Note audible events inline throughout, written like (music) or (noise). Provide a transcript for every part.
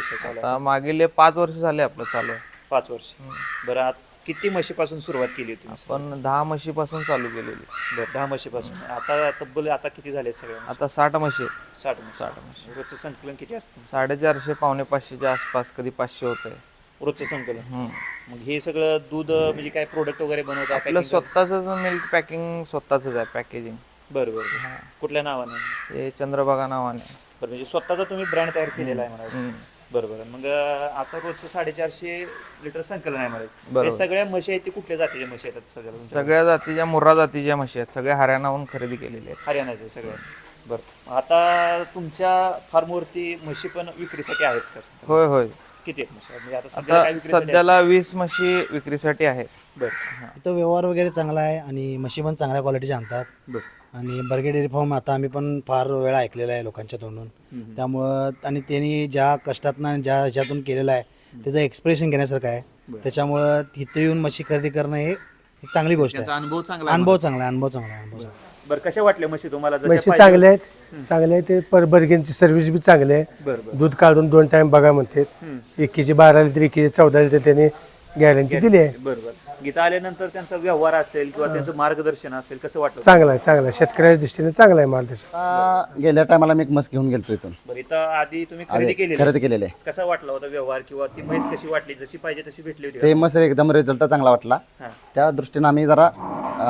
व्यवसाय चालू आहे. आता मागील पाच वर्ष झाले आपलं चालू आहे. पाच वर्ष. बरं आत किती म्हशीपासून सुरुवात केली होती तुम्ही? पण दहा म्हशीपासून चालू केलेली. बरं दहा म्हशीपासून. आता तब्बल आता किती झाले सगळे आता साठ म्हशी. आहेत. साठ म्हशी. साठ म्हशी. रोजचं संकलन किती असतं? साडेचारशे पावणे पाचशेच्या आसपास कधी पाचशे होत आहे रोजचं संकलन? मग हे सगळं दूध म्हणजे काय प्रोडक्ट वगैरे बनवता आपलं packing स्वतःच मिल्क पॅकिंग स्वतःच आहे पॅकेजिंग करता? बरं बरं. बरं. कुठल्या नावाने? हे चंद्रभागा नावाने. बरं म्हणजे स्वतःचा तुम्ही ब्रँड तयार केलेला आहे मला हम्म. बरं बरं मग आता रोजचं साडेचारशे लिटर संकलन आहे मला बरोबर. हे सगळ्या म्हशी आहेत ते कुठल्या जातीच्या म्हशी आहेत आता सगळ्या तुमच्या? सगळ्या जातीच्या मुर्रा जातीच्या म्हशी आहेत. सगळ्या हरियाणाहून खरेदी केलेल्या आहेत. हरियाणाचे सगळ्या बरं. आता तुमच्या फार्मवरती म्हशी पण विक्रीसाठी आहेत का? होय होय. किती आहेत म्हशी? म्हणजे आता सध्या आता काय विक्रीसाठी आहेत? सध्याला वीस म्हशी विक्रीसाठी आहेत. बरं. इथं व्यवहार वगैरे चांगला आहे आणि म्हशी पण चांगल्या क्वालिटीच्या आणतात. बरं. आणि बर्गे डेअरी फार्म आता आम्ही पण फार वेळा ऐकलेला आहे लोकांच्या तोंडून. त्यामुळं आणि त्यांनी ज्या कष्टातनं आणि ज्या ह्याच्यातून केलेलं आहे त्याचं एक्सप्रेशन घेण्यासारखं आहे. त्याच्यामुळं तिथं येऊन म्हशी खरेदी करणं हे एक चांगली गोष्ट आहे. अनुभव चांगला आहे. अनुभव चांगला आहे अनुभव चांगला आहे अनुभव चांगला आहे. बरं कशा वाटल्या म्हशी तुम्हाला? जशा म्हशी पाहिजे- चांगले आहेत. चांगले आहे ते पर बर्गेनची सर्व्हिस बी चांगली आहे. बरं बरं. दूध काढून दोन टाइम बघा म्हणतात. एकीची बारा लिटर एकीची चौदा लिटर त्यांनी गॅरंटी दिली आहे. बरं बरं. गीता आल्यानंतर त्यांचा व्यवहार असेल किंवा त्यांचं मार्गदर्शन असेल कसं वाटलं? चांगला आहे चांगला आहे. शेतकऱ्याच्या दृष्टीने चांगला आहे आता गेल्या टायमाला मी एक म्हस घेऊन गेलतो इथून. बरं इथं आधी तुम्ही खरेदी केली खरेदी केलेले आहे. कसा वाटला होता व्यवहार किंवा ती म्हैस कशी वाटली? जशी पाहिजे तशी भेटली होती का? ते मस एकदम रिझल्ट चांगला वाटला. हां. त्या दृष्टीने आम्ही जरा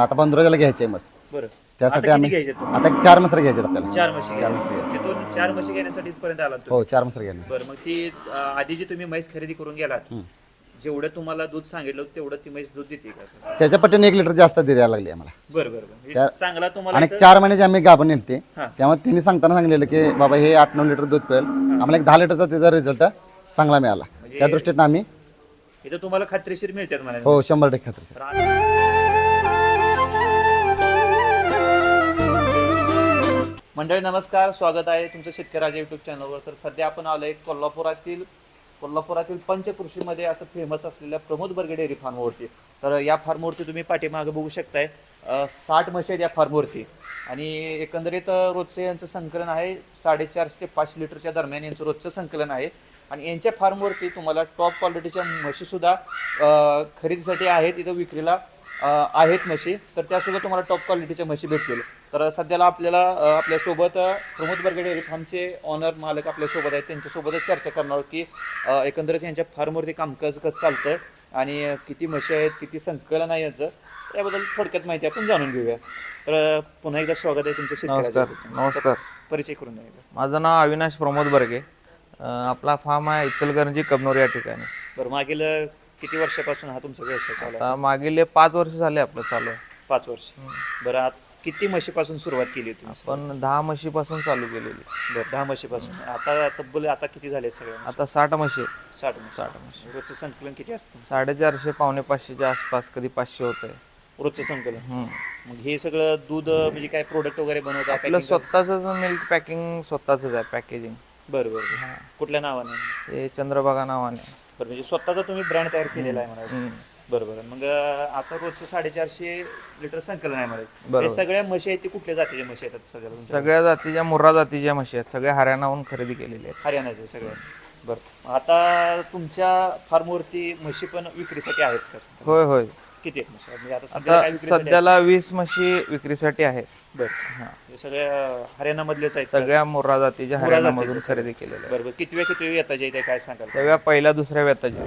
आता पंधराला घ्यायची मस. बरं. त्यासाठी आता किती आम्ही घ्यायचे? आता एक चार मसर घ्यायचे आपल्याला. चार म्हशी चार म्हशी घेण्यासाठी इथपर्यंत तुम्ही? हो चार मसर घ्यायचे. बरं मग ती अं, आधी जी तुम्ही म्हैस खरेदी करून गेलात जेवढं तुम्हाला दूध सांगितलं होतं, तेवढं ती म्हैस दूध देते का? त्याच्या पट्टीने एक लिटर जास्त द्यायला लागली आम्हाला. बरं बरं बरं. त्या- चांगला तुम्हाला आणि इथं- चार महिन्याची आम्ही गाभण नेलते. हां. त्यामुळे त्यांनी सांगताना सांगलेलं की बाबा हे आठ नऊ लिटर दूध पिळेल आम्हाला एक दहा लिटरचा त्याचा रिझल्ट चांगला मिळाला. त्या दृष्टीने आम्ही इथं तुम्हाला खात्रीशीर मिळतात मला हो शंभर टक्के खात्री सर मंडळी नमस्कार. स्वागत आहे तुमचं शेतकऱ्याच्या युट्यूब चॅनलवर तर सध्या आपण आलोय कोल्हापुरातील कोल्हापुरातील पंचकृषीमध्ये असं फेमस असलेल्या प्रमोद बर्गे डेअरी फार्मवरती. तर या फार्मवरती तुम्ही पाठीमागं बघू शकताय साठ म्हशी आहेत या फार्मवरती. आणि एकंदरीत रोजचं यांचं संकलन आहे साडेचारशे ते पाचशे लिटरच्या दरम्यान यांचं रोजचं संकलन आहे. आणि यांच्या फार्मवरती तुम्हाला टॉप क्वालिटीच्या म्हशीसुद्धा खरेदीसाठी आहेत. इथं विक्रीला आहेत म्हशी. तर त्यासुद्धा तुम्हाला टॉप क्वालिटीच्या म्हशी भेटतील. तर सध्याला आपल्याला आपल्यासोबत प्रमोद बर्गे डेअरी फार्मचे ऑनर मालक आपल्यासोबत आहेत. त्यांच्यासोबतच चर्चा करणार आहोत की एकंदरीत यांच्या फार्मवरती कामकाज कसं चालतं आणि किती म्हशी आहेत किती संकलन आहे याचं याबद्दल थोडक्यात माहिती आपण जाणून घेऊया. तर पुन्हा एकदा स्वागत आहे तुमचं शेतकऱ्याच्या नमस्कार नमस्कार. परिचय करून द्या. माझं नाव अविनाश प्रमोद बर्गे. अं, आपला फार्म आहे इचलकरंजी कबनूर या ठिकाणी. बरं मागील अ, किती वर्षापासून हा तुमचा व्यवसाय चालू आहे? आता मागील पाच वर्ष झाले आपलं चालू आहे. पाच वर्ष. बरं आत किती म्हशीपासून सुरुवात केली होती तुम्ही? पण दहा म्हशीपासून चालू केलेली. बरं दहा म्हशीपासून. आता तब्बल आता किती झाले सगळे आता साठ म्हशी. आहेत. साठ म्हशी. साठ म्हशी. रोजचं संकलन किती असतं? साडेचारशे पावणे पाचशेच्या आसपास कधी पाचशे होत आहे रोजचं संकलन? मग हे सगळं दूध म्हणजे काय प्रोडक्ट वगैरे बनवता आपलं packing करता? स्वतःच मिल्क पॅकिंग स्वतःच आहे पॅकेजिंग बरं बरं बरं. कुठल्या नावाने? हे चंद्रभागा नावाने. बरं म्हणजे स्वतःचा तुम्ही ब्रँड तयार केलेला आहे हम्म. बरं बरं मग अं, आता रोजचं साडेचारशे लिटर संकलन आहे मला बरोबर. हे सगळ्या म्हशी आहेत ते कुठल्या जातीच्या म्हशी आहेत आता सगळ्या तुमच्या? सगळ्या जातीच्या मुर्रा जातीच्या म्हशी आहेत. सगळ्या हरियाणाहून खरेदी केलेल्या आहेत. हरियाणाचे सगळ्या. बरं. आता तुमच्या फार्मवरती म्हशी पण विक्रीसाठी आहेत का होय होय. किती आहेत म्हशी? म्हणजे आता सध्या आता काय विक्रीसाठी आहेत? सध्याला वीस म्हशी विक्रीसाठी आहेत. बरं हे. सगळ्या हरियाणामधलेच आहेत का? सगळ्या मुर्रा जातीच्या हरियाणामधून खरेदी केलेल्या आहेत. बरं बरं किती वेळ किती वेळ येता येते काय सांगाल? सगळ्या पहिल्या दुसऱ्या व्यताच्या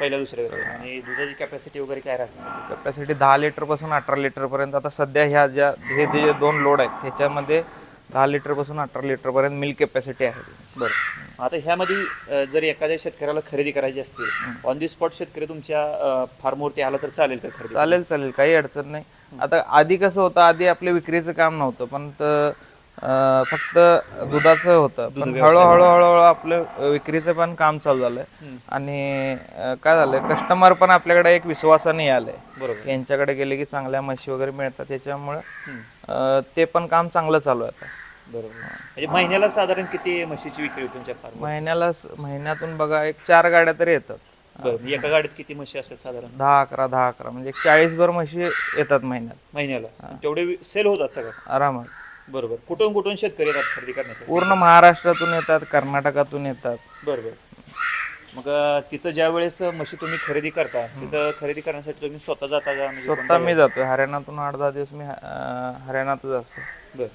पहिल्या दुसऱ्या वेळेस. आणि दुधाची कॅपॅसिटी वगैरे काय राहते? कॅपॅसिटी दहा लिटरपासून अठरा लिटर पर्यंत आता सध्या ह्या ज्या हे जे दोन लोड आहेत त्याच्यामध्ये दहा लिटरपासून अठरा लिटर पर्यंत मिल्क कॅपॅसिटी आहे. बरं. आता ह्यामध्ये अं, जर एखाद्या शेतकऱ्याला खरेदी करायची असतील ऑन दी स्पॉट शेतकरी तुमच्या फार्मवरती आला तर चालेल का खरेदी? चालेल चालेल. काही अडचण नाही. आता आधी कसं होतं आधी आपले विक्रीचं काम नव्हतं पण त- अं, फक्त दुधाचं होतं. पण हळूहळू हळूहळू आपलं विक्रीचं पण काम चालू झालंय. आणि अं, काय झालंय कस्टमर पण आपल्याकडे एक विश्वासाने आलंय बरोबर. यांच्याकडे गेले की चांगल्या म्हशी वगैरे मिळतात त्याच्यामुळं अं, ते पण काम चांगलं चालू आहे आता. बरोबर. म्हणजे महिन्याला साधारण किती म्हशीची विक्री होती तुमच्या फार्म महिन्याला महिन्यातून बघा एक चार गाड्या तरी येतात. बरं एका गाडीत किती म्हशी असतात साधारण? दहा अकरा दहा अकरा. म्हणजे चाळीस भर म्हशी येतात महिन्यात. महिन्याला. तेवढे सेल होतात सगळं? आरामात. बरोबर. कुठून कुठून शेतकरी येतात खरेदी करण्यासाठी? पूर्ण महाराष्ट्रातून येतात कर्नाटकातून येतात. बरोबर. मग अं, तिथं ज्या वेळेस म्हशी तुम्ही खरेदी करता तिथं खरेदी करण्यासाठी तुम्ही स्वतः जाता का? म्हणजे स्वतः मी जातोय. हरियाणातून आठ दहा दिवस मी अं, हरियाणातच असतो. बर.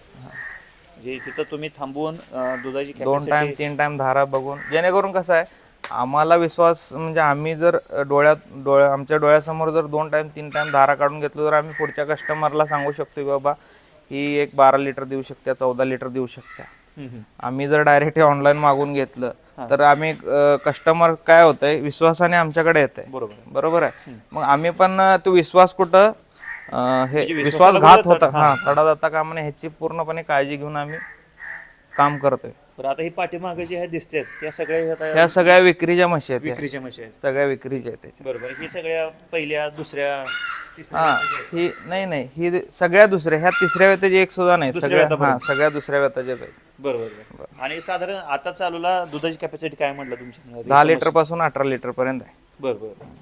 म्हणजे तिथं तुम्ही थांबवून अं, दुधाची दोन टाइम तीन टाइम धारा बघून जेणेकरून कसं आहे आम्हाला विश्वास म्हणजे आम्ही जर डोळ्यात डोळ्या आमच्या डोळ्यासमोर जर दोन टाइम तीन टाइम धारा काढून घेतलो तर आम्ही पुढच्या कस्टमरला सांगू शकतो की बाबा ही एक बारा लिटर देऊ शकते चौदा लिटर देऊ शकते आम्ही जर डायरेक्ट ऑनलाईन मागून घेतलं तर आम्ही कस्टमर काय होतंय विश्वासाने आमच्याकडे येत आहे. बरोबर बरोबर आहे मग आम्ही पण अं, तो विश्वास कुठं अं, हे म्हणजे विश्वास घात होता. हा. तडा जाता कामा नये ह्याची पूर्णपणे काळजी घेऊन आम्ही काम करतोय. बरं आता ही पाठीमागे जे आहे दिसतात त्या सगळ्या आता ह्या सगळ्या विक्रीच्या म्हशी आहेत ह्या. विक्रीच्या म्हशी आहेत. सगळ्या विक्रीच्या आहेत त्याच्या. बरोबर ही सगळ्या पहिल्या दुसऱ्या तिसऱ्या हा ही नाही नाही ही सगळ्या दुसऱ्या ह्या तिसऱ्या वेताची एक सुद्धा नाही. सगळ्या हा सगळ्या दुसऱ्या वेताच्याच आहेत. बरोबर बरोबर. आणि साधारण आता चालूला दुधाची कॅपॅसिटी काय म्हटलं तुमची दहा लिटरपासून अठरा लिटर पर्यंत आहे बरं बरं.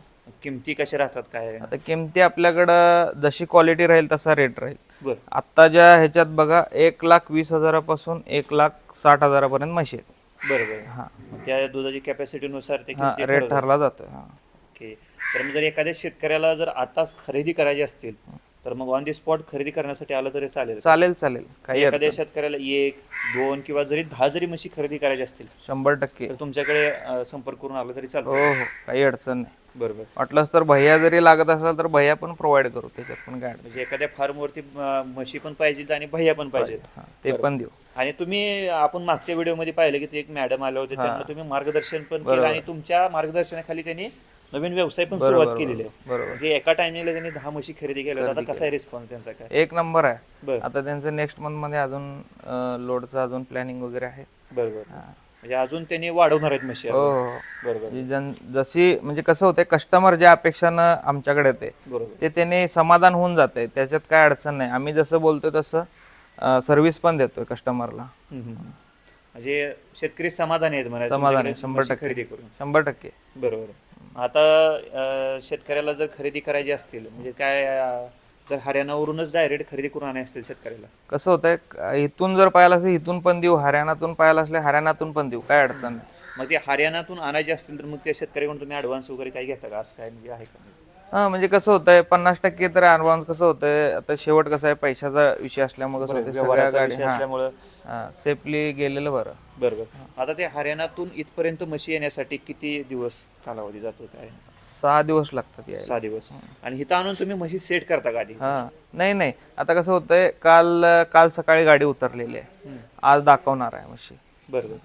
किमती कशा राहतात काय आता किमती आपल्याकडं जशी क्वालिटी राहील तसा रेट राहील. बरं. आत्ताच्या ह्याच्यात बघा एक लाख वीस हजारापासून एक लाख साठ हजारापर्यंत म्हशी आहेत. बरं बरं. मग त्या दुधाची कॅपॅसिटीनुसार ते हा किमती रेट ठरला जातोय हा. ओके. तर मग जर एखाद्या शेतकऱ्याला जर आताच खरेदी करायची असतील तर मग ऑन दी स्पॉट खरेदी करण्यासाठी आलं तरी चालेल. चालेल चालेल. काही एखाद्या शेतकऱ्याला एक दोन किंवा जरी दहा जरी म्हशी खरेदी करायची असतील शंभर टक्के. तर तुमच्याकडे अं, संपर्क करून आलं तरी चालतं हो हो. काही अडचण नाही. बरोबर. वाटलंच तर भैया जरी लागत असला तर भैया पण प्रोव्हाइड करू त्याच्यात पण काय अडचण म्हणजे एखाद्या फार्मवरती अं, म्हशी पण पाहिजेत आणि भैया पण पाहिजेत. ते पण देऊ. आणि तुम्ही आपण मागच्या व्हिडिओमध्ये पाहिलं की ते एक मॅडम आले होते त्यांना तुम्ही मार्गदर्शन पण केलं आणि तुमच्या मार्गदर्शनाखाली त्यांनी नवीन व्यवसाय पण सुरुवात केलेली आहे. बरोबर म्हणजे एका टायमिंगला त्यांनी दहा म्हशी खरेदी केल्या होत्या. आता कसा आहे रिस्पॉन्स त्यांचा काय? एक नंबर आहे. बरं. आता त्यांचं नेक्स्ट मंथमध्ये अजून लोडचं अजून प्लॅनिंग वगैरे आहे. बरोबर म्हणजे अजून त्यांनी वाढवणार आहेत म्हशी हो हो. बरोबर जन जशी म्हणजे कसं होतंय कस्टमर ज्या अपेक्षानं आमच्याकडे येते बरोबर. ते त्याने समाधान होऊन जाते त्याच्यात काय अडचण नाही. आम्ही जसं बोलतोय तसं सर्व्हिस पण देतोय कस्टमरला हम्म, हम्म. म्हणजे शेतकरी समाधानी आहेत म्हणा समाधानी, तुमच्याकडे शंभर म्हशी टक्के. खरेदी करून. शंभर टक्के. बरोबर आता शेतकऱ्याला जर खरेदी करायची असतील म्हणजे काय जर हरियाणावरूनच डायरेक्ट खरेदी करून आणायची असतील शेतकऱ्याला? कसं होतंय इथून जर पाहायला असेल इथून पण देऊ हरियाणातून पाहायला असले हरियाणातून पण देऊ काय अडचण मग ते हरियाणातून आणायचे असतील तर मग त्या शेतकऱ्याकडून तुम्ही ऍडव्हान्स वगैरे काय घेता का? असं काय म्हणजे आहे का? हा म्हणजे कसं होतंय पन्नास टक्के तर ऍडव्हान्स कसं होतंय आता शेवट कसं आहे पैशाचा विषय असल्यामुळे कसं गाडी विषय असल्यामुळं सेफली गेलेलं बरं. बरोबर. आता ते हरियाणातून इथपर्यंत म्हशी येण्यासाठी किती दिवस कालावधी जातो काय? सहा दिवस लागतात यायला. सहा दिवस. आणि इथं आणून तुम्ही म्हशी सेट करता आधी? हा. नाही नाही. आता कसं होतंय काल काल सकाळी गाडी उतरलेली आहे. आज दाखवणार आहे म्हशी. बरोबर.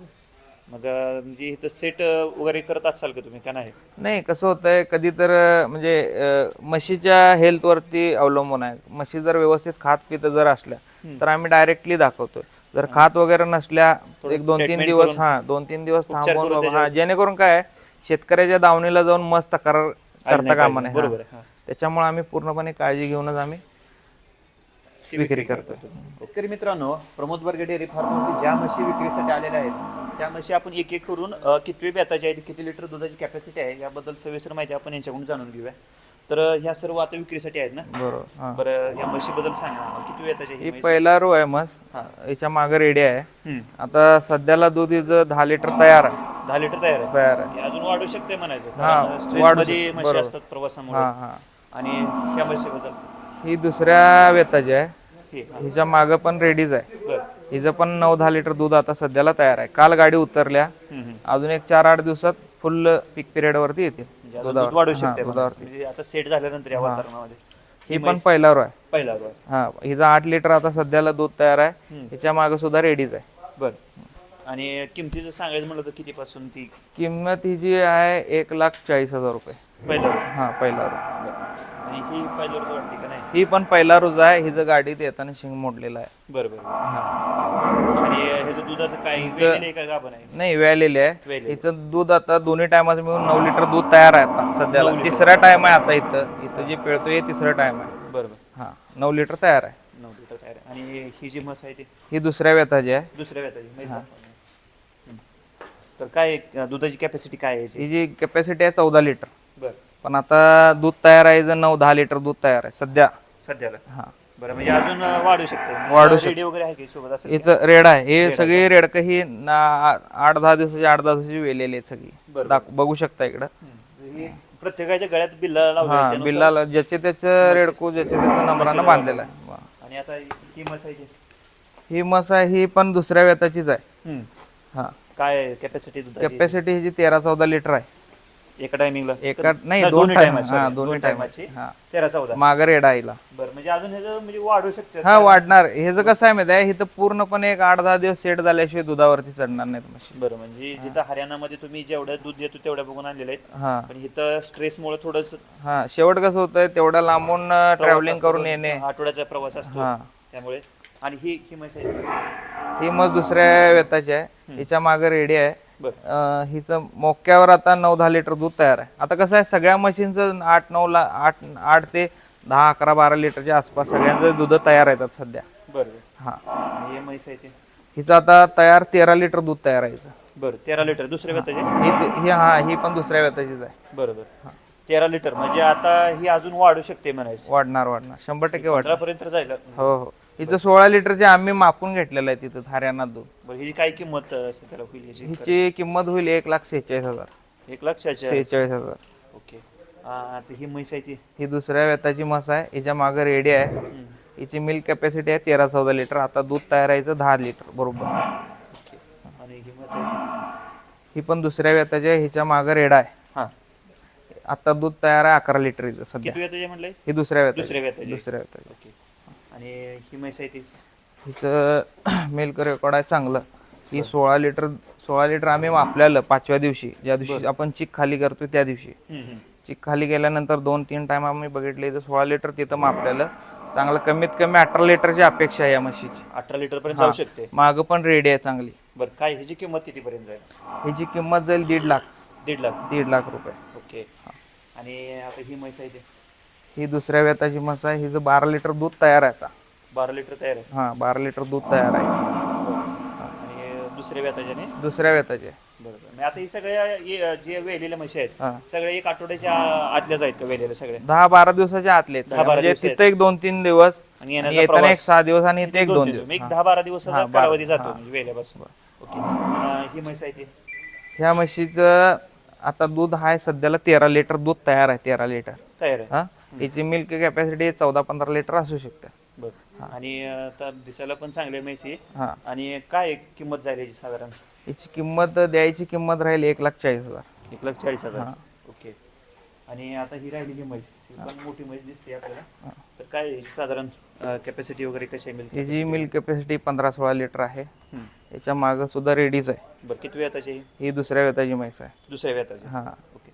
मग अं, म्हणजे इथं सेट वगैरे करत असाल का तुम्ही? का नाही? नाही कसं होतंय कधी तर अं, म्हणजे अं, म्हशीच्या हेल्थवरती अवलंबून आहे. म्हशी जर व्यवस्थित खात पित जर असल्या तर आम्ही डायरेक्टली दाखवतोय. जर खात वगैरे नसल्या एक दोन तीन दिवस हा दोन तीन दिवस थांबवून हा जेणेकरून काय शेतकऱ्याच्या दावणीला जाऊन मस्त तक्रार करता कामा नये. बरोबर हा. आहे, हा. त्याच्यामुळे आम्ही पूर्णपणे काळजी घेऊनच आम्ही विक्री करतो. शेतकरी मित्रांनो प्रमोद बर्गे डेअरी फार्मवरती ज्या म्हशी विक्रीसाठी आलेल्या आहेत त्या म्हशी आपण एक एक करून अ, कितवी बेताची आहेत किती लिटर दुधाची कॅपॅसिटी आहे याबद्दल सविस्तर माहिती आपण यांच्याकडून जाणून घेऊया. तर ह्या सर्व आता विक्रीसाठी आहेत ना? बरोबर हा. बरं या म्हशीबद्दल सांगा आम्हाला. किती आहे ही ही म्हैस? पहिला रो आहे मस याच्या मागे रेडी आहे. हम्म. आता सध्याला दूध हिचं दहा लिटर तयार आहे. दहा लिटर तयार आहे? तयार आहे. हे अजून वाढू शकते म्हणायचं. हा, कारण stress वाढू मध्ये शकते, म्हशी बरोबर. असतात प्रवासामुळे. हा हा. आणि ह्या म्हशीबद्दल? ही दुसऱ्या वेताची आहे. हे हा. हिच्या मागं पण रेडीच आहे. बरं. हिचं पण नऊ दहा लिटर दूध आता सध्याला तयार आहे. काल गाडी उतरल्या. हम्म, हम्म. अजून एक चार आठ दिवसात फुल पीक पिरियड वरती येतील. म्हणजे अजून दूध वाढू शकते म्हणा. दुधावरती. म्हणजे आता सेट झाल्यानंतर या वातावरणामध्ये. ही पण पहिला रो आहे. पहिला बरं हा हिचं आठ लिटर आता सध्याला दूध तयार आहे. हिच्या मागे सुद्धा रेडीच आहे. बरं. आणि किमतीचं सांगायचं म्हणलं तर कितीपासून ती? किंमत हिची आहे एक लाख चाळीस हजार रुपये. पहिला हा पहिला रो आणि ही पहिल्यावर वाटते का नाही? ही पण पहिला रोज आहे. हिचं गाडीत येताना शिंग मोडलेला आहे. बरं बरं. हा. आणि ह्याचं दुधाचं काय वेगळं आहे का गाभण आहे नाही व्यालेली आहे. हिचं दूध आता दोन्ही टायमाचं मिळून नऊ लिटर दूध तयार आहे आता सध्याला. तिसरा टाइम आहे आता इथं. इथं जे पिळतो हे तिसरं टाइम आहे. बरोबर. हा नऊ लिटर तयार आहे. नऊ लिटर तयार आहे. आणि ही जी म्हस आहे ती? ही दुसऱ्या व्यथाची आहे. दुसऱ्या वेताची म्हैस. हम्म. तर काय अं, दुधाची कॅपॅसिटी काय आहे याची? ही जी कॅपॅसिटी आहे चौदा लिटर. बरं. पण आता दूध तयार आहे जर नऊ दहा लिटर दूध तयार आहे सध्या. सध्याला. हा. बरं म्हणजे अजून वाढू शकते. वाढू शकते. रेडी वगैरे आहे की सोबत असं हिचं रेड आहे. हे सगळी रेडक ही ना- आठ दहा दिवसाची आठ दहा दिवसाची वेलेली आहेत सगळी. दाख- बघू शकता इकडं. हे प्रत्येकाच्या गळ्यात बिल्ला लावलं हा बिल्लाला ज्याचे त्याचं रेडकू ज्याचे त्याचं नंबरानं बांधलेलं आहे. वा. आणि आता ही मस आहे ती. ही मस ही पण दुसऱ्या वेताचीच आहे. हम्म. हा. काय कॅपॅसिटी दुधाची? कॅपॅसिटी ह्याची तेरा चौदा लिटर आहे. एका टायमिंगला एका नाही दोन टाइम हा दोन्ही टायमाची हा. तेरा चौदा मागं रेड आईला. बरं म्हणजे अजून ह्याचं म्हणजे वाढू शकते हा वाढणार. हे जर कसं आहे माहिती आहे इथं पूर्णपणे एक आठ दहा दिवस सेट झाल्याशिवाय दुधावरती चढणार नाहीत म्हशी बरं म्हणजे जिथं हरियाणामध्ये तुम्ही जेवढं दूध देतो तेवढ्या बघून आणलेलं आहे हा. पण इथं स्ट्रेसमुळे थोडस हा शेवट कसं होतंय तेवढं लांबून ट्रॅव्हलिंग करून येणे. आठवड्याचा प्रवास असतो. हा. त्यामुळे. आणि ही ही आहे. ही मग दुसऱ्या वेताची आहे. हिच्या मागे रेडी आहे. अं, हिचं मोक्यावर आता नऊ दहा लिटर दूध तयार आहे. आता कसं आहे सगळ्या मशीनचं आठ नऊ ला आठ आठ ते दहा अकरा बारा लिटरच्या आसपास सगळ्यांचं दूध तयार आहेत सध्या. बरं. हा. आणि हे म्हैस आहे ते? हिचं आता तयार तेरा लिटर दूध तयार आहे हिचं. बरं तेरा लिटर. दुसऱ्या व्यताचे ही ते- ही हा ही पण दुसऱ्या वेताचीच आहे. बरोबर तेरा लिटर. म्हणजे आता ही अजून वाढू शकते म्हणायचं. वाढणार वाढणार. शंभर टक्के वाढणार. पर्यंत जायला. हो हो. हिचं सोळा लिटरचे आम्ही मापून घेतलेलं आहे तिथं हरियाणात दूध. बरं ही काय किंमत होईल हिची किंमत होईल एक लाख सेहेचाळीस हजार. एक लक्षाच्या सेहेचाळीस? हजार. ओके. ही म्हैस आहे ती? ही दुसऱ्या वेताची म्हस आहे हिच्या मागे रेडी आहे. हिची मिल्क कॅपॅसिटी आहे तेरा चौदा लिटर आता दूध तयार आहे दहा लिटर बरोबर. ओके. आणि ही म्हैस आहे ही पण दुसऱ्या वेताची आहे हिच्या मागे रेडा आहे. हां. आता दूध तयार आहे अकरा लिटर हिचं सध्या. किती म्हणलंय? ही दुसऱ्या वेताची दुसऱ्या वेताची दुसऱ्या वेताची ओके. आणि ही म्हैस आहे ती. हिचं (clears throat) मिल्क रेकॉर्ड आहे चांगलं. ही सोळा लिटर सोळा लिटर आम्ही वापल्यालं पाचव्या दिवशी. ज्या दिवशी आपण चिक खाली करतोय त्या दिवशी. चिक खाली गेल्यानंतर दोन तीन टाइम आम्ही बघितले इथं सोळा लिटर तिथं मापलेलं चांगलं कमीत कमी अठरा लिटरची अपेक्षा आहे या म्हशीची. अठरा लिटर पर्यंत जाऊ शकते. मागं पण रेडी आहे चांगली. बरं काय ह्याची किंमत किती पर्यंत जाईल? हिची किंमत जाईल दीड लाख. दीड लाख. दीड लाख रुपये. ओके. आणि आता ही म्हैस आहे ती. ही दुसऱ्या वेताची म्हस आहे. हिचं बारा लिटर दूध तयार आहे आता. बारा लिटर तयार आहे? हा बारा लिटर दूध तयार आहे. आणि दुसऱ्या व्याताच्याने दुसऱ्या वेताची आहे. बरोबर आता ही सगळ्या ये- जे वेलेल्या म्हशी आहेत हा. सगळ्या एक आठवड्याच्या आतल्याच आहेत का वेलेल्या सगळ्या? दहा बारा दिवसाच्या आतले आहेत. दहा बारा म्हणजे दिवस आहेत. तिथं एक दोन तीन दिवस आणि येताना प्रवास. एक सहा दिवस आणि इथे एक दोन दिवस. एक दहा बारा दिवसाचा हा, बारा. कालावधी जातो हा. म्हणजे वेल्यापासून. ओके. अं, ही म्हैस आहे ती? ह्या म्हशीचं आता दूध आहे सध्याला तेरा लिटर दूध तयार आहे तेरा लिटर. तयार आहे. हा? याची मिल्क कॅपॅसिटी चौदा पंधरा लिटर असू शकते. बरं. आणि अं, आता दिसायला पण चांगली म्हैसी हा. आणि काय किंमत जाईल याची साधारण? याची किंमत द्यायची किंमत राहील एक लाख चाळीस हजार. एक लाख चाळीस हजार? ओके. आणि आता ही राहिली ही म्हैस ही पण मोठी म्हैस दिसते आपल्याला. तर काय याची साधारण कॅपॅसिटी वगैरे कशी आहे मिल्क याची मिल्क कॅपॅसिटी पंधरा सोळा लिटर आहे. याच्या मागं सुद्धा रेडीच आहे. बरं किती वेताची ही? ही दुसऱ्या वेताची म्हैस आहे. दुसऱ्या वेताची. हा. ओके.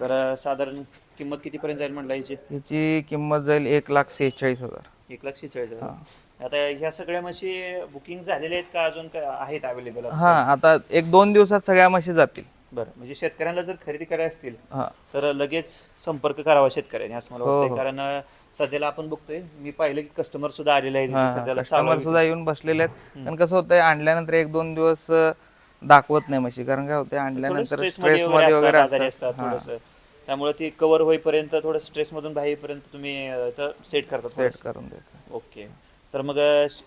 तर अं, साधारण किंमत कितीपर्यंत जाईल म्हटलं याची? याची किंमत जाईल एक लाख सेहेचाळीस हजार. एक लाख शेहेचाळीस हजार. आता ह्या सगळ्या म्हशी बुकिंग झालेल्या आहेत का अजून काय आहेत अवेलेबल हा आता एक दोन दिवसात सगळ्या म्हशी जातील. बरं म्हणजे शेतकऱ्यांना जर खरेदी करायची असतील हा. तर लगेच संपर्क करावा शेतकऱ्यांनी असं मला हो, वाटतंय. हो. कारण अं, सध्याला आपण बघतोय मी पाहिलं की कस्टमर सुद्धा आलेले आहेत इथे सध्याला चालू कस्टमर. सुद्धा येऊन बसलेले आहेत. पण कसं होतंय आणल्यानंतर एक दोन दिवस अं, दाखवत नाही म्हशी. कारण काय होते थोडं आणल्यानंतर स्ट्रेस मध्ये मध्ये वगैरे आजारी असतात. असतात हा, थोडंसं. त्यामुळे ती कव्हर होईपर्यंत थोडं स्ट्रेस मधून बाहेर येईपर्यंत तुम्ही सेट करता सेट. करून देतो. ओके तर मग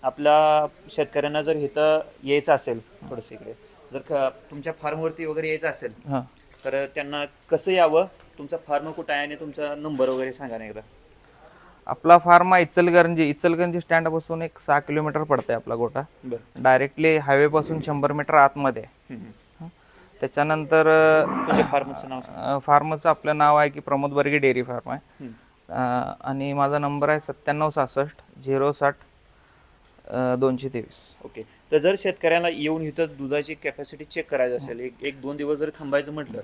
आपल्या शेतकऱ्यांना जर इथं यायचं असेल थोडंसं इकडे जर तुमच्या फार्मवरती वगैरे यायचं असेल हा. तर त्यांना कसं यावं? तुमचा फार्म कुठं आहे आणि तुमचा नंबर वगैरे सांगा ना एकदा. आपला फार्म आहे इचलकरंजी स्टँडपासून एक सहा किलोमीटर पडतंय आपला गोटा डायरेक्टली हायवे पासून शंभर मीटर आतमध्ये आहे. हम्म, हम्म. हं. त्याच्यानंतर फार्मचं नाव सांगा. अं, फार्मचं आपलं नाव आहे की प्रमोद बर्गे डेअरी फार्म आहे. हम्म. अं, आणि माझा नंबर आहे सत्त्याण्णव सहासष्ट झिरो साठ अं, दोनशे तेवीस. ओके. तर जर शेतकऱ्याला येऊन इथं दुधाची कॅपॅसिटी चेक करायची असेल एक एक दोन दिवस जर थांबायचं म्हटलं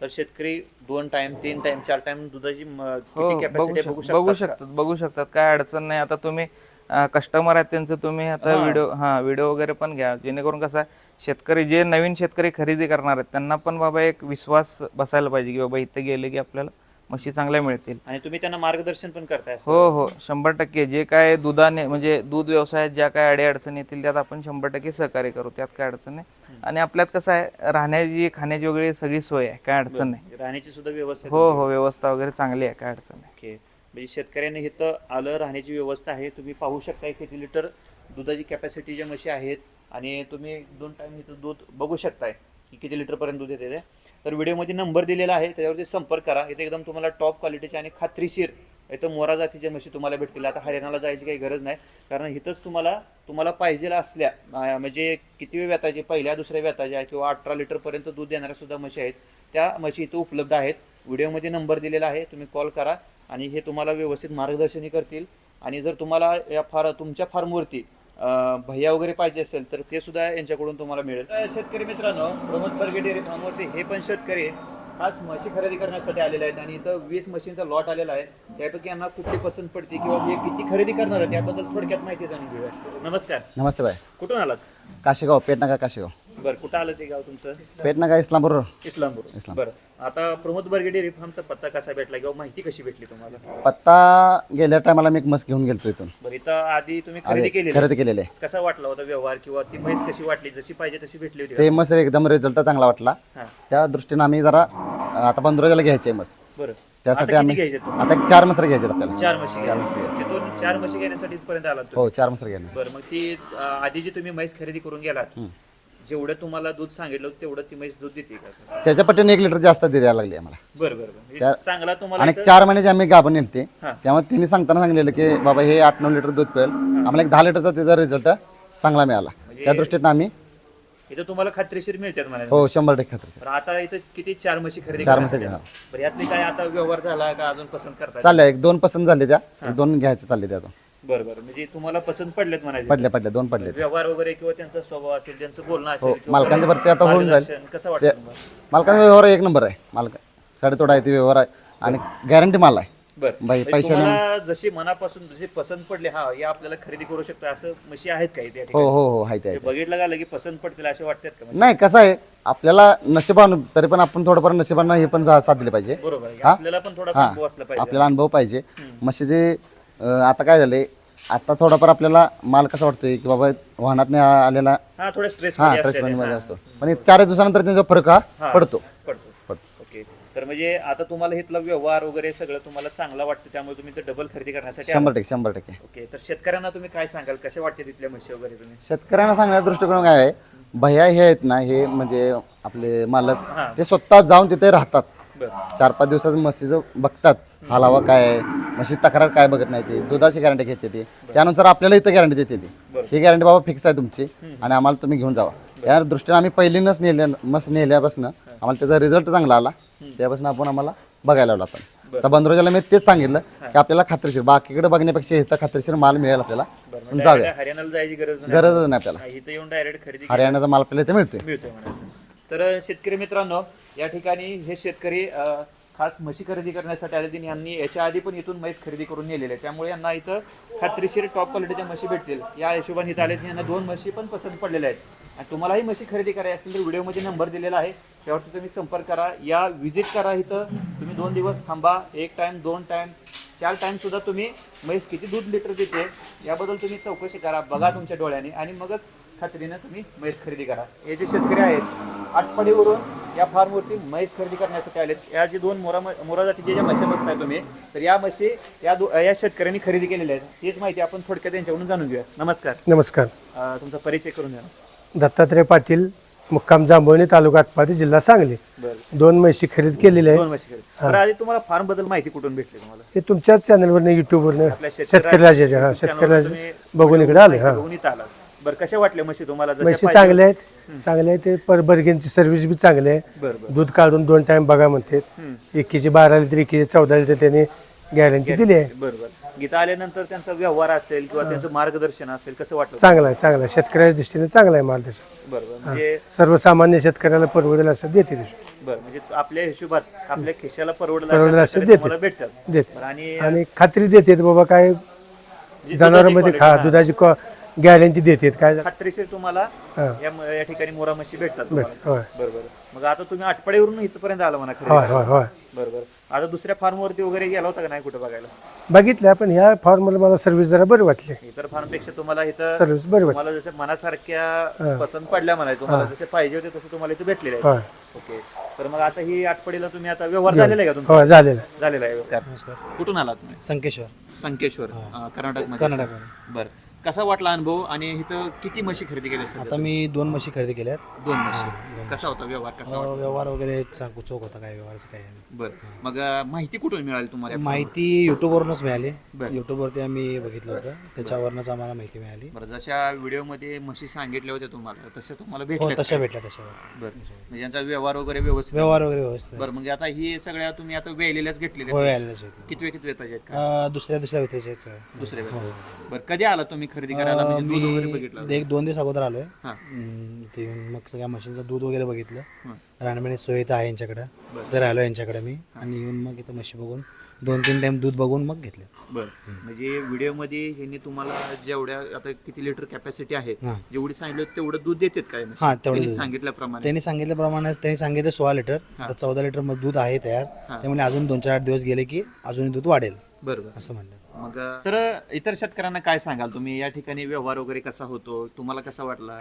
तर शेतकरी दोन टाइम तीन टाइम चार टाइम दुधाची हो बघू कॅपॅसिटी शक- बघू बघू शकतात बघू शकतात. काय अडचण नाही. आता तुम्ही कस्टमर आहेत त्यांचं तुम्ही आता हा. व्हिडिओ हा व्हिडिओ वगैरे पण घ्या. जेणेकरून कसं आहे शेतकरी जे नवीन शेतकरी खरेदी करणार आहेत त्यांना पण बाबा एक विश्वास बसायला पाहिजे की बाबा इथे गेले की आपल्याला म्हशी चांगल्या मिळतील. आणि तुम्ही त्यांना मार्गदर्शन पण करताय? हो हो. शंभर टक्के. जे काय दुधाने म्हणजे दूध व्यवसायात ज्या काय अडी अडचणी येतील त्यात आपण शंभर टक्के सहकार्य करू त्यात काय अडचण नाही. आणि आपल्यात कसं आहे राहण्याची खाण्याची वगैरे सगळी सोय आहे काय अडचण नाही. राहण्याची सुद्धा व्यवस्था हो हो. व्यवस्था वगैरे चांगली आहे काय अडचण नाही. म्हणजे शेतकऱ्यांनी इथं आलं राहण्याची व्यवस्था आहे. तुम्ही पाहू शकता किती लिटर दुधाची कॅपॅसिटी ज्या म्हशी आहेत आणि तुम्ही दोन टाईम इथं दूध बघू शकताय की किती लिटरपर्यंत दूध येते ते. तर व्हिडिओमध्ये नंबर दिलेला आहे त्याच्यावरती संपर्क करा. इथे एकदम तुम्हाला टॉप क्वालिटीचे आणि खात्रीशीर इथं मोरा जातीच्या म्हशी तुम्हाला भेटतील. आता हरियाणाला जायची काही गरज नाही कारण इथंच तुम्हाला तुम्हाला पाहिजे असल्या म्हणजे किती व्याताचे पहिल्या दुसऱ्या व्याताच्या किंवा अठरा लिटरपर्यंत दूध देणाऱ्या सुद्धा म्हशी आहेत त्या म्हशी इथं उपलब्ध आहेत. व्हिडिओमध्ये नंबर दिलेला आहे तुम्ही कॉल करा आणि हे तुम्हाला व्यवस्थित मार्गदर्शनही करतील. आणि जर तुम्हाला या फार तुमच्या फार्मवरती भैया वगैरे पाहिजे असेल तर ते सुद्धा यांच्याकडून तुम्हाला मिळेल. शेतकरी मित्रांनो प्रमोद बर्गे डेअरी फार्मवरती हे पण शेतकरी खास म्हशी खरेदी करण्यासाठी आलेले आहेत आणि इथं वीस म्हशींचा लॉट आलेला आहे. त्यापैकी यांना कुठली पसंत पडते किंवा हे किती खरेदी करणार आहेत याबद्दल थोडक्यात माहिती जाणून घेऊया. नमस्कार. नमस्ते बाय कुठून आलात? काशेगाव पेटनाका काशेगाव? बरं कुठं आलं ते गाव तुमचं? पेटनाका इस्लामपूर? इस्लामपूर. बरं आता प्रमोद बर्गे डेअरी फार्मचा पत्ता कसा भेटला किंवा माहिती कशी भेटली तुम्हाला? पत्ता गेल्या टायमाला मी एक मस घेऊन गेलतो इथून. बरं इथं आधी तुम्ही खरेदी केली खरेदी केलेले कसा वाटला होता व्यवहार किंवा ती म्हैस कशी वाटली? जशी पाहिजे तशी भेटली होती का? ते मस एकदम रिझल्ट चांगला वाटला. हा. त्या दृष्टीने आम्ही जरा अं, आता पंधराला घ्यायचे मस बरं. त्यासाठी आता किती आम्ही घ्यायचे? आता एक चार मसर घ्यायचे आपल्याला. चार म्हशी घ्यायच्या. ते दोन चार म्हशी घेण्यासाठी इथपर्यंत तुम्ही? हो चार मसर घ्यायचे बरं मग ती अं, आधी जी तुम्ही म्हैस खरेदी करून गेलात जेवढं तुम्हाला दूध सांगितलं होतं तेवढं ती म्हैस दूध देते का? त्याच्या पट्टीने एक लिटर जास्त द्यायला लागली आम्हाला. बरं बरं म्हणजे चांगला तुम्हाला आणि इथं- चार महिन्याचे आम्ही गाभण नेलते. हा. त्यामुळे त्यांनी सांगताना सांगलेलं की बाबा हे आठ नऊ लिटर दूध पिळेल आम्हाला एक दहा लिटरचा त्याचा रिझल्ट चांगला मिळाला. त्या दृष्टीने आम्ही इथं तुम्हाला खात्रीशीर मिळतात मला हो शंभर टक्के खात्री आता इथं किती चार म्हशी खरेदी चार करण्यासाठी म्हशी? बरं यातली काय आता व्यवहार झाला का अजून पसंत करताय? चालल्या एक दोन पसंत झाले त्या. एक दोन घ्यायचे चालले त्या दोन बरं बरं. म्हणजे तुम्हाला पसंत पडलेत म्हणायचे पडले पडले. दोन पडले व्यवहार वगैरे किंवा त्यांचा स्वभाव असेल त्यांचं बोलणं असेल किंवा हो, मालकांच्या भरती आता होऊन जाईल. मार्गदर्शन कसं वाटतं तुम्हाला? मालकांचा व्यवहार एक नंबर आहे. मालक साडेतोडा आहे ते व्यवहार आहे. आणि गॅरंटी माल आहे. बरं. बाई म्हणजे पैशाने तुम्हाला जशी मनापासून जशी पसंत पडले हा या आपल्याला खरेदी करू शकतो असं म्हशी आहेत काही त्या ठिकाणी? हो हो हो आहे ते आहे बघितलं का लगे पसंत पडतील असे वाटतात का? म्हणजे नाही कसं आहे आपल्याला नशिबान तरी पण आपण थोडंफार नशिबानं हे पण जा- साथ दिली पाहिजे. बरोबर आहे. हा? आपल्याला पण थोडासा अनुभव असला पाहिजे. आपल्याला अनुभव पाहिजे. म्हशीचे अं, आता काय झालंय आता थोडाफार आपल्याला माल कसा वाटतोय की बाबा वाहनात आलेला? हा थोडा स्ट्रेस हा मध्ये असतो. पण एक चार दिवसानंतर त्याचा फरक हा पडतो. पडतो. ओके तर म्हणजे आता तुम्हाला इथला व्यवहार वगैरे सगळं तुम्हाला चांगला वाटतं त्यामुळे तुम्ही ते डबल खरेदी करण्यासाठी. शंभर टक्के शंभर टक्के. ओके तर शेतकऱ्यांना तुम्ही काय सांगाल? कसे वाटते तिथल्या म्हशी वगैरे तुम्ही? शेतकऱ्यांना सांगण्याचा दृष्टिकोन काय आहे? भैया हे आहेत ना हे म्हणजे आपले मालक. ते स्वतः जाऊन तिथे राहतात. बरं. चार पाच दिवसाचं म्हशीचं बघतात. हालावा काय आहे? म्हशी तक्रार काय बघत नाही ते? दुधाची गॅरंटी घेते ते. त्यानुसार आपल्याला इथं गॅरंटी देते ती. ही गॅरंटी बाबा फिक्स आहे तुमची आणि आम्हाला तुम्ही घेऊन जावा. या दृष्टीने आम्ही पहिलीनच नेल्या मस नेल्यापासून आम्हाला त्याचा रिझल्ट चांगला आला. त्यापासून आपण आम्हाला बघायला लावला आता. तर बंदरोजाला मी तेच सांगितलं की आपल्याला खात्रीशीर बाकीकडे बघण्यापेक्षा इथं खात्रीशीर माल मिळेल आपल्याला. म्हणजे जाऊया. direct हरियाणाला जायची गरज नाही. गरजच नाही आपल्याला. इथं येऊन डायरेक्ट खरेदी हरियाणाचा माल आपल्याला इथे मिळतोय. तर शेतकरी मित्रांनो या ठिकाणी हे शेतकरी खास म्हशी खरेदी करण्यासाठी आले त्यांनी यांनी याच्या आधी पण इथून म्हैस खरेदी करून नेलेले आहे त्यामुळे यांना इथं खात्रीशीर टॉप क्वालिटीच्या म्हशी भेटतील. या हिशोबाने इथं आले यांना दोन म्हशी पण पसंत पडलेल्या आहेत. आणि तुम्हालाही म्हशी खरेदी करायची असतील तर व्हिडिओमध्ये नंबर दिलेला आहे. त्यावरती तुम्ही संपर्क करा. या व्हिजिट करा इथं. तुम्ही दोन दिवस थांबा. एक टाईम दोन टाईम चार टाईमसुद्धा तुम्ही म्हैस किती दूध लिटर देते याबद्दल तुम्ही चौकशी करा. बघा तुमच्या डोळ्याने. आणि मगच खात्रीनं तुम्ही म्हैस खरेदी करा. हे जे शेतकरी आहेत आटपाडीवरून या फार्मवरती म्हैस खरेदी करण्यासाठी आलेत. या जे दोन मोरा मोरा जातीचे ज्या म्हशी बघताय तुम्ही तर या म्हशी या दो या शेतकऱ्यांनी खरेदी केलेल्या आहेत. तीच माहिती आपण थोडक्यात त्यांच्याकडून जाणून घेऊया. नमस्कार. नमस्कार. अं, तुमचा परिचय करून द्या दत्तात्रय पाटील मुक्काम जांभवणी तालुका आटपाडी जिल्हा सांगली. बरं. दोन म्हशी खरेदी केलेल्या दोन आहे म्हशी खरेदी. तर आधी तुम्हाला फार्मबद्दल माहिती कुठून भेटली तुम्हाला? हे तुमच्याच चॅनलवरनं युट्यूबवरनं आपल्या शेतकरी शेतकरी हा channel शेतकरी वर राजा तुम्ही बघून इकडे आले. हा. बघून इथं आलात. बरं कशा वाटल्या म्हशी तुम्हाला? जशा म्हशी पाहिजे- चांगल्या आहेत. चांगल्या आहेत ते पर बर्गेनची सर्व्हिस बी चांगली आहे. बरं बरं. दूध काढून दोन टाइम बघा म्हणतात एकीची बारा लिटर एकीची चौदा लिटर त्यांनी गॅरंटी दिली आहे. बरोबर गीता आल्यानंतर त्यांचा व्यवहार असेल किंवा त्यांचं मार्गदर्शन असेल कसं वाटलं? चांगला आहे चांगला आहे. शेतकऱ्याच्या दृष्टीने चांगला आहे त्याचा बरोबर म्हणजे सर्वसामान्य शेतकऱ्याला परवडेल असं देते ते. बरं म्हणजे आपल्या हिशोबात आपल्या खिशाला परवडलं परवडलं असं प्रकारे देते. तुम्हाला भेटतात देते. बरं, आणि आणि खात्री देते बाबा काय जनावरांमध्ये खा दुधाची गॅरंटी देतात काय खात्रीशीर तुम्हाला हा. या ठिकाणी मोरा म्हशी भेटतात तुम्हाला. होय. बरोबर. मग आता तुम्ही आटपाडीवरून इथपर्यंत आला म्हणा खरं होय होय होय. बरोबर. आता दुसऱ्या फार्म वरती वगैरे गेला होता का नाही कुठं बघायला? बघितलं पण ह्या फॉर्मला मला सर्व्हिस जरा बरी वाटली इतर फार्मपेक्षा तुम्हाला इथं सर्व्हिस बरी वाटली. तुम्हाला जसं मनासारख्या पसंत पडल्या म्हणा तुम्हाला जसे पाहिजे होते तसं तुम्हाला इथे भेटलेले आहे होय. ओके. तर मग आता ही आठवडीला तुम्ही आता व्यवहार झालेला आहे का तुमचा? हो झालेलं आहे. झालेला आहे. नमस्कार. कुठून आलात तुम्ही? संकेश्वर. संकेश्वर. कर्नाटकमध्ये कर्नाटकमध्ये. बर. कसा वाटला अनुभव आणि इथं किती म्हशी खरेदी केल्या सध्या? आता मी दोन म्हशी खरेदी केल्यात दोन म्हशी. कसा होता व्यवहार? कसा अं, व्यवहार वगैरे चांग- चोख होता काय व्यवहाराचं काही नाही. बर. मग अं, माहिती कुठून मिळाली तुम्हाला माहिती युट्यूबवरूनच मिळाली. बरं. युट्यूबवरती आम्ही बघितलं होतं. त्याच्यावरनंच आम्हाला माहिती मिळाली. बरं जशा व्हिडिओमध्ये म्हशी सांगितल्या होत्या तुम्हाला तशा तुम्हाला हो भेटल्या तशा भेटल्या तशावर बरं. म्हणजे यांचा व्यवहार वगैरे व्यवस्थित? व्यवहार वगैरे व्यवस्थित बरं म्हणजे आता ही सगळ्या तुम्ही आता वेळलेल्याच घेतलेल्या होय आहेत. आलेलंच भेटलं किती किती वेताचे आहेत का? अं, दुसऱ्या दुसऱ्या व्यक्तीचे आहेत सगळे दुसऱ्या बरं कधी आला तुम्ही खरेदी करायला म्हणजे दूध वगैरे बघितलं मी एक दोन दिवस अगोदर आलोय. हां. हम्म, इथे येऊन मग सगळ्या मशीनचं दूध वगैरे बघितलं. राहण्यामध्ये सोय इथं आहे यांच्याकडं. तर आलो यांच्याकडे मी. आणि येऊन मग इथं म्हशी बघून दोन तीन टाइम दूध बघून मग घेतले. बरं. म्हणजे व्हिडिओमध्ये ह्यांनी तुम्हाला जेवढ्या आता किती लिटर कॅपॅसिटी आहे हां. जेवढी सांगितलं तेवढं दूध देतात काय? म्हशी? हां तेवढं त्यांनी दूध. सांगितल्याप्रमाणे. त्यांनी सांगितल्याप्रमाणे त्यांनी सांगितलं सोळा लिटर आता चौदा लिटर मग दूध आहे तयार. त्यामुळे अजून दोन चार आठ दिवस गेले की अजून दूध वाढेल. बरोबर. असं म्हणलं मग तर इतर शेतकऱ्यांना काय सांगाल तुम्ही? या ठिकाणी व्यवहार वगैरे कसा होतो? तुम्हाला कसा वाटला?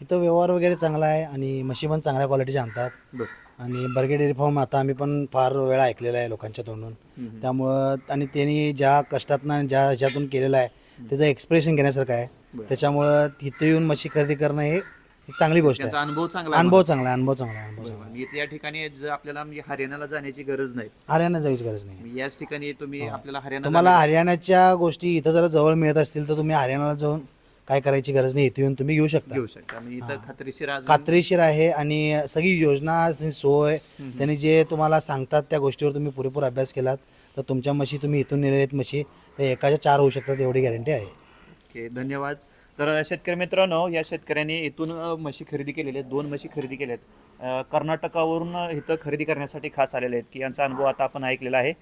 इथं व्यवहार वगैरे चांगला आहे आणि म्हशी पण चांगल्या क्वालिटीच्या आणतात. बरं. आणि बर्गे डेअरी फार्म आता आम्ही पण फार वेळा ऐकलेलं आहे लोकांच्या तोंडून. त्यामुळं आणि त्यांनी ज्या कष्टातनं आणि ज्या ह्याच्यातून केलेलं आहे त्याचं एक्सप्रेशन घेण्यासारखं आहे. त्याच्यामुळं तिथं येऊन म्हशी खरेदी करणं हे चांगली गोष्ट आहे. अनुभव चांगला आहे अनुभव चांगला आहे अनुभव चांगला आहे अनुभव चांगला म्हणजे या ठिकाणी जर आपल्याला म्हणजे हरियाणाला जाण्याची गरज नाही. हरियाणा जायची गरज नाही. याच ठिकाणी तुम्ही आपल्याला हरियाणा तुम्हाला हरियाणाच्या गोष्टी इथं जर जवळ मिळत असतील तर तुम्ही हरियाणाला जाऊन काय करायची गरज नाही. इथे येऊन तुम्ही घेऊ शकता. घेऊ शकता. म्हणजे इथं खात्रीशीर आज खात्रीशीर आहे आणि सगळी योजना सोय त्यांनी जे तुम्हाला सांगतात त्या गोष्टीवर तुम्ही पुरेपूर अभ्यास केलात तर तुमच्या म्हशी तुम्ही इथून आहेत म्हशी एकाच्या चार होऊ शकतात एवढी गॅरंटी आहे. ओके धन्यवाद. तर शेतकरी मित्रांनो या शेतकऱ्यांनी इथून म्हशी खरेदी केलेल्या आहेत दोन म्हशी खरेदी केल्या आहेत कर्नाटकावरून इथं खरेदी करण्यासाठी खास आलेले आहेत की यांचा अनुभव आता आपण ऐकलेला आहे.